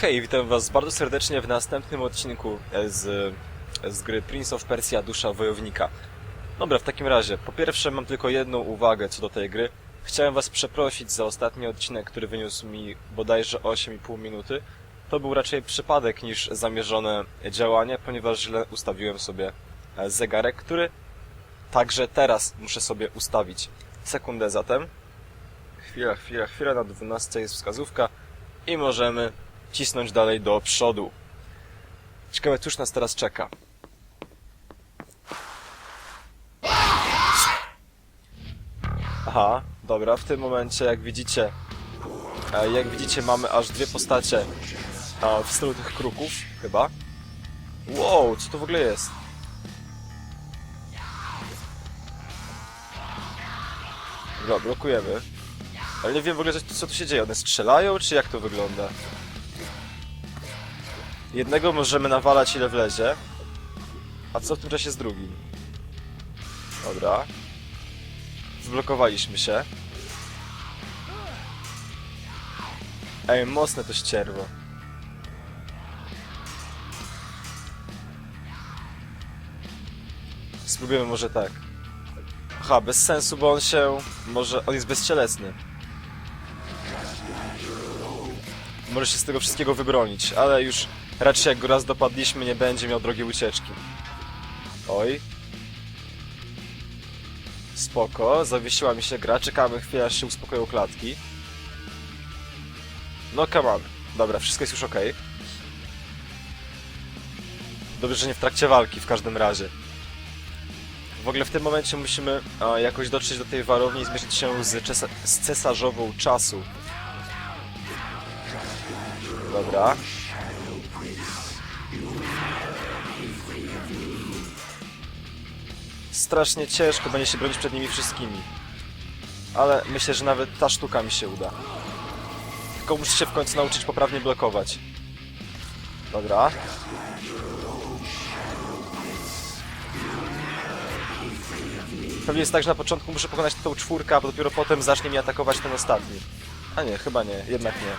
Hej, witam was bardzo serdecznie w następnym odcinku e, z, z gry Prince of Persia Dusza Wojownika. Dobra, w takim razie, po pierwsze mam tylko jedną uwagę co do tej gry. Chciałem was przeprosić za ostatni odcinek, który wyniósł mi bodajże 8,5 minuty. To był raczej przypadek niż zamierzone działanie, ponieważ źle ustawiłem sobie e, zegarek, który także teraz muszę sobie ustawić. Sekundę zatem. Chwila, chwila, chwila, na 12 jest wskazówka i możemy cisnąć dalej do przodu. Ciekawe, cóż nas teraz czeka. Aha, dobra, w tym momencie, jak widzicie, e, jak widzicie, mamy aż dwie postacie e, w stylu tych kruków, chyba. Wow, co to w ogóle jest? Dobra, blokujemy. Ale nie wiem w ogóle, co, co tu się dzieje. One strzelają, czy jak to wygląda? Jednego możemy nawalać ile wlezie. A co w tym czasie z drugim? Dobra. Zblokowaliśmy się. Ej, mocne to ścierwo. Spróbujemy może tak. Aha, bez sensu, bo on się... Może... On jest bezcielesny. Może się z tego wszystkiego wybronić, ale już raczej jak go raz dopadliśmy, nie będzie miał drogiej ucieczki. Oj. Spoko, zawiesiła mi się gra, czekamy chwilę, aż się uspokoją klatki. No come on. Dobra, wszystko jest już ok. Dobrze, że nie w trakcie walki w każdym razie. W ogóle w tym momencie musimy a, jakoś dotrzeć do tej warowni i zmierzyć się z, z cesarzową czasu. Dobra. Strasznie ciężko będzie się bronić przed nimi wszystkimi. Ale myślę, że nawet ta sztuka mi się uda. Tylko muszę się w końcu nauczyć poprawnie blokować. Dobra. Pewnie jest tak, że na początku muszę pokonać tą czwórkę, a dopiero potem zacznie mi atakować ten ostatni. A nie, chyba nie, jednak nie.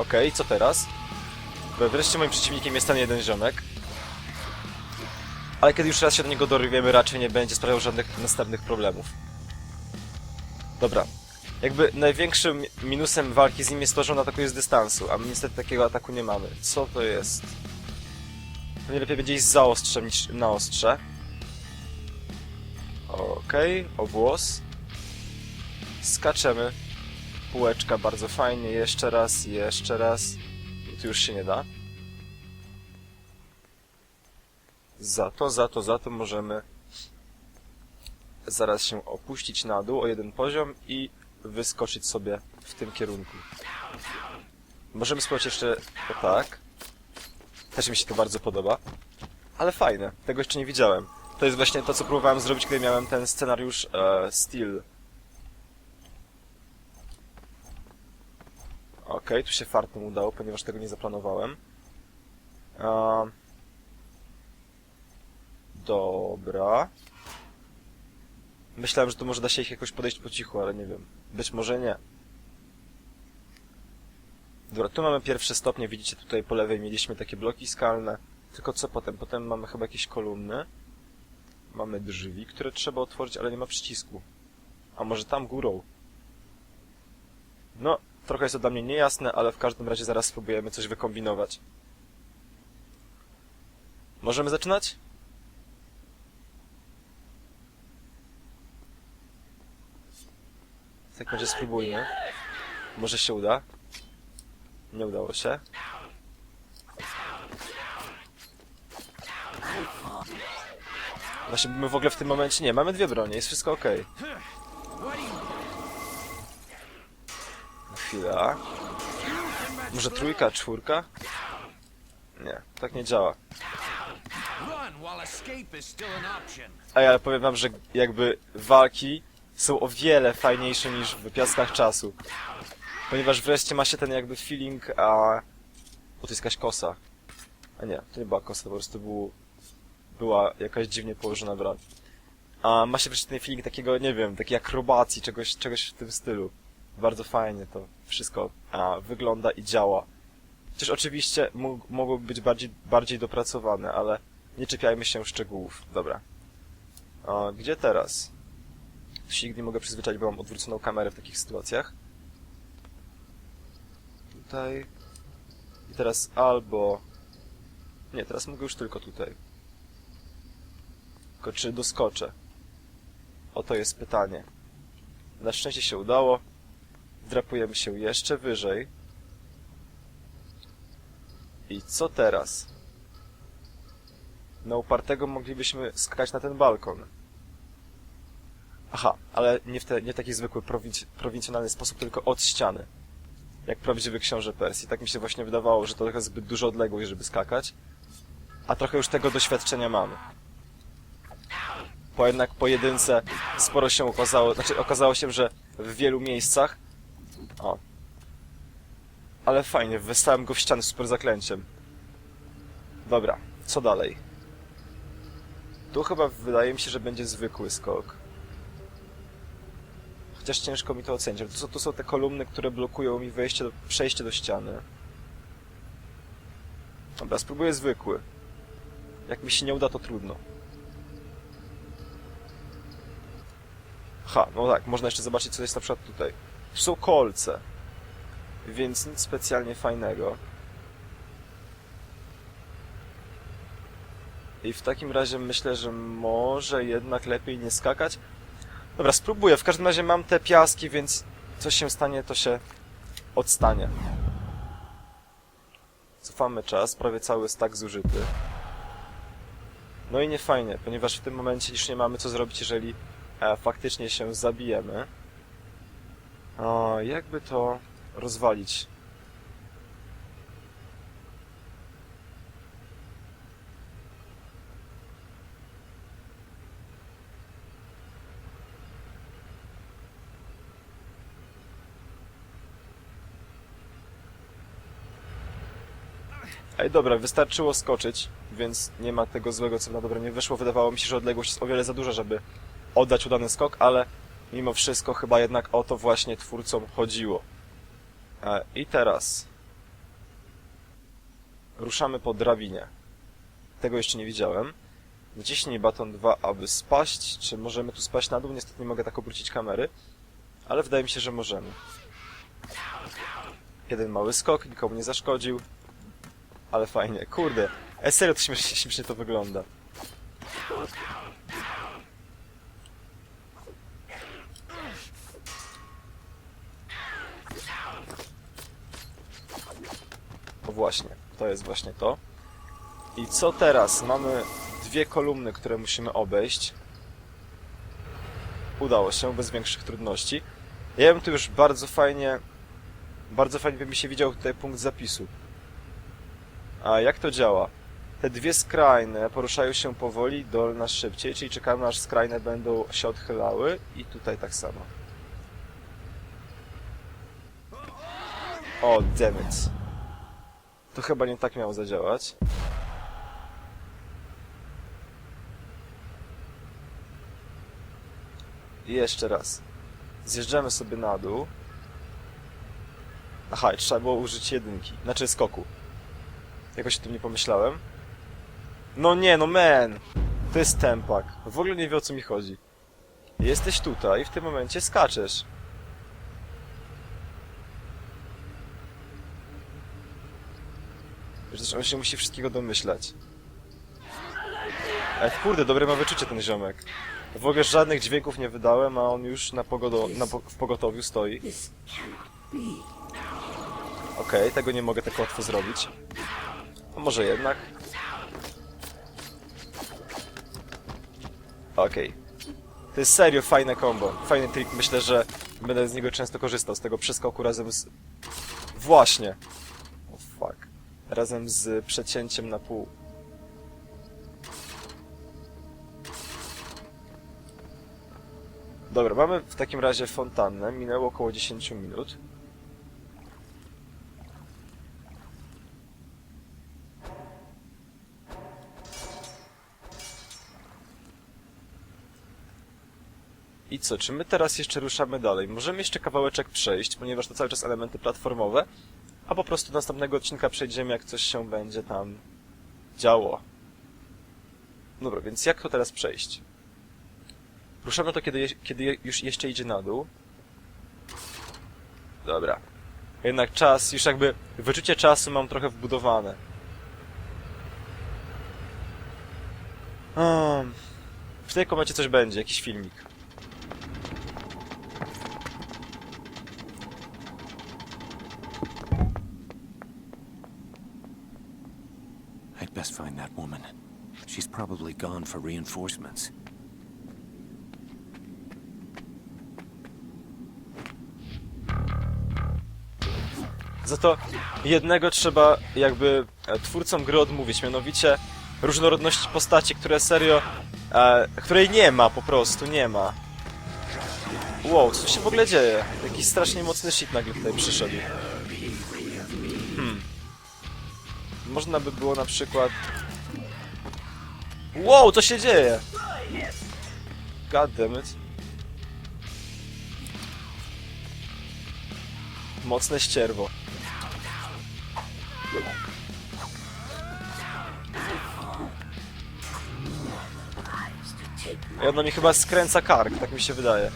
Okej, co teraz? Bo wreszcie moim przeciwnikiem jest ten jeden ziomek. Ale kiedy już raz się do niego dorwiemy, raczej nie będzie sprawiał żadnych następnych problemów. Dobra. Jakby największym minusem walki z nim jest to, że on atakuje z dystansu, a my niestety takiego ataku nie mamy. Co to jest? Pewnie lepiej będzie iść za ostrzem niż na ostrze. Okej, obłos. Skaczemy. Półeczka, bardzo fajnie. Jeszcze raz, jeszcze raz. Tu już się nie da. Za to, za to, za to możemy zaraz się opuścić na dół o jeden poziom i wyskoczyć sobie w tym kierunku. Możemy spróbować jeszcze o tak. Też mi się to bardzo podoba. Ale fajne. Tego jeszcze nie widziałem. To jest właśnie to, co próbowałem zrobić, kiedy miałem ten scenariusz e, Steel. Okej, tu się fartem udało, ponieważ tego nie zaplanowałem. Dobra. Myślałem, że tu może da się ich jakoś podejść po cichu, ale nie wiem. Być może nie. Dobra, tu mamy pierwsze stopnie, widzicie tutaj po lewej mieliśmy takie bloki skalne. Tylko co potem? Potem mamy chyba jakieś kolumny. Mamy drzwi, które trzeba otworzyć, ale nie ma przycisku. A może tam górą? No, trochę jest to dla mnie niejasne, ale w każdym razie zaraz spróbujemy coś wykombinować. Możemy zaczynać? Tak będzie spróbujmy. Może się uda. Nie udało się. Właśnie my w ogóle w tym momencie nie, mamy dwie bronie, jest wszystko ok. Chwila. Może trójka, czwórka? Nie, tak nie działa. Run while escape is still an option. A ja powiem wam, że jakby walki są o wiele fajniejsze niż w piaskach czasu. Ponieważ wreszcie ma się ten jakby feeling, a... O, to jest jakaś kosa. A nie, to nie była kosa, po prostu był... była jakaś dziwnie położona broń. A ma się wreszcie ten feeling takiego, nie wiem, takiej akrobacji, czegoś, czegoś w tym stylu. Bardzo fajnie to wszystko a, wygląda i działa. Chociaż oczywiście mogłoby być bardziej, bardziej dopracowane, ale nie czepiajmy się szczegółów. Dobra. A, gdzie teraz? Tu się nigdy nie mogę przyzwyczaić, bo mam odwróconą kamerę w takich sytuacjach. Tutaj. I teraz albo... Nie, teraz mogę już tylko tutaj. Tylko czy doskoczę? Oto jest pytanie. Na szczęście się udało. Wdrapujemy się jeszcze wyżej. I co teraz? Na upartego moglibyśmy skakać na ten balkon. Aha, ale nie w, te, nie w taki zwykły prowinc prowincjonalny sposób, tylko od ściany. Jak prawdziwy książę Persji. Tak mi się właśnie wydawało, że to trochę zbyt dużo odległość, żeby skakać. A trochę już tego doświadczenia mamy. Po jednak pojedynce sporo się okazało, znaczy okazało się, że w wielu miejscach... O. Ale fajnie, wystałem go w ścianę super zaklęciem. Dobra, co dalej? Tu chyba wydaje mi się, że będzie zwykły skok. Chociaż ciężko mi to ocenić. ale Tu są, tu są te kolumny, które blokują mi wejście do, przejście do ściany. Dobra, spróbuję zwykły. Jak mi się nie uda, to trudno. Ha, no tak, można jeszcze zobaczyć, co jest na przykład tutaj. Tu są kolce. Więc nic specjalnie fajnego. I w takim razie myślę, że może jednak lepiej nie skakać. Dobra, spróbuję. W każdym razie mam te piaski, więc co się stanie, to się odstanie. Cofamy czas, prawie cały jest tak zużyty. No i nie fajnie, ponieważ w tym momencie już nie mamy co zrobić, jeżeli e, faktycznie się zabijemy. O, jakby to rozwalić? Ej, dobra, wystarczyło skoczyć, więc nie ma tego złego, co na dobre nie wyszło. Wydawało mi się, że odległość jest o wiele za duża, żeby oddać udany skok, ale mimo wszystko chyba jednak o to właśnie twórcom chodziło. E, I teraz ruszamy po drabinie. Tego jeszcze nie widziałem. Naciśnij baton 2, aby spaść. Czy możemy tu spaść na dół? Niestety nie mogę tak obrócić kamery, ale wydaje mi się, że możemy. Jeden mały skok, nikomu nie zaszkodził. Ale fajnie, kurde. E, serio to śmiesznie, śmiesznie to wygląda. O właśnie, to jest właśnie to. I co teraz? Mamy dwie kolumny, które musimy obejść. Udało się, bez większych trudności. Ja bym tu już bardzo fajnie... Bardzo fajnie by mi się widział tutaj punkt zapisu. A jak to działa? Te dwie skrajne poruszają się powoli, dolna szybciej, czyli czekamy aż skrajne będą się odchylały i tutaj tak samo. O, damn it. To chyba nie tak miało zadziałać. I jeszcze raz. Zjeżdżamy sobie na dół. Aha, i trzeba było użyć jedynki, znaczy skoku. Jakoś o tym nie pomyślałem. No nie, no man! To jest tempak. W ogóle nie wie o co mi chodzi. Jesteś tutaj, w tym momencie skaczesz. Zresztą on się musi wszystkiego domyślać. E, kurde, dobre ma wyczucie ten ziomek. W ogóle żadnych dźwięków nie wydałem, a on już na pogodo, na, po- w pogotowiu stoi. Okej, tego nie mogę tak łatwo zrobić. A może jednak? Okej. To jest serio fajne combo. Fajny trik. Myślę, że będę z niego często korzystał. Z tego przeskoku razem z... Właśnie! Razem z przecięciem na pół. Dobra, mamy w takim razie fontannę. Minęło około 10 minut. I co, czy my teraz jeszcze ruszamy dalej? Możemy jeszcze kawałeczek przejść, ponieważ to cały czas elementy platformowe, a po prostu do następnego odcinka przejdziemy, jak coś się będzie tam działo. Dobra, więc jak to teraz przejść? Ruszamy to, kiedy, kiedy już jeszcze idzie na dół. Dobra. Jednak czas, już jakby wyczucie czasu mam trochę wbudowane. Um, w tej komecie coś będzie, jakiś filmik. I'd best find that woman. She's probably gone for reinforcements. Za to jednego trzeba jakby e, twórcom gry odmówić, mianowicie różnorodności postaci, które serio, e, której nie ma po prostu, nie ma. Wow, co się w ogóle dzieje? Jakiś strasznie mocny shit nagle tutaj przyszedł. Można by było na przykład... Wow, co się dzieje? God damn it. Mocne ścierwo. I ono mi chyba skręca kark, tak mi się wydaje.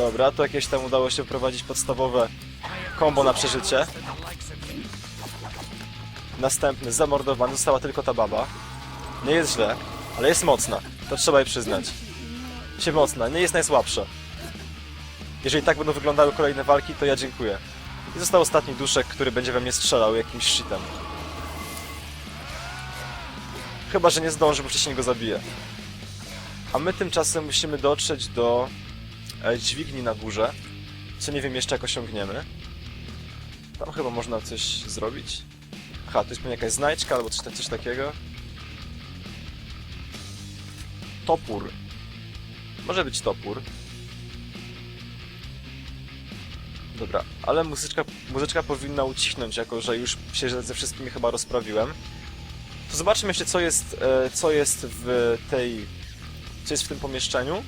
Dobra, to jakieś tam udało się wprowadzić podstawowe kombo na przeżycie. Następny, zamordowany, została tylko ta baba. Nie jest źle, ale jest mocna. To trzeba jej przyznać. Się mocna, nie jest najsłabsza. Jeżeli tak będą wyglądały kolejne walki, to ja dziękuję. I został ostatni duszek, który będzie we mnie strzelał jakimś shitem. Chyba, że nie zdąży, bo wcześniej go zabiję. A my tymczasem musimy dotrzeć do dźwigni na górze, co nie wiem jeszcze jak osiągniemy. Tam chyba można coś zrobić. Aha, to jest pewnie jakaś znajdźka albo coś, coś takiego. Topór. Może być topór. Dobra, ale muzyczka, muzyczka powinna ucichnąć, jako że już się ze wszystkimi chyba rozprawiłem. To zobaczmy jeszcze, co jest, e, co jest w tej... co jest w tym pomieszczeniu.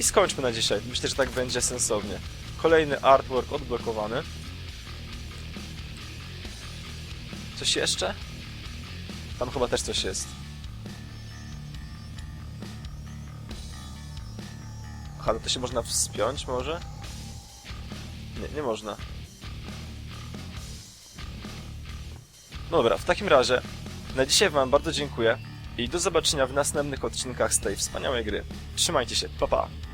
I skończmy na dzisiaj. Myślę, że tak będzie sensownie. Kolejny artwork odblokowany. Coś jeszcze? Tam chyba też coś jest. Aha, no to się można wspiąć może? Nie, nie można. No dobra, w takim razie na dzisiaj wam bardzo dziękuję i do zobaczenia w następnych odcinkach z tej wspaniałej gry. Trzymajcie się, pa pa!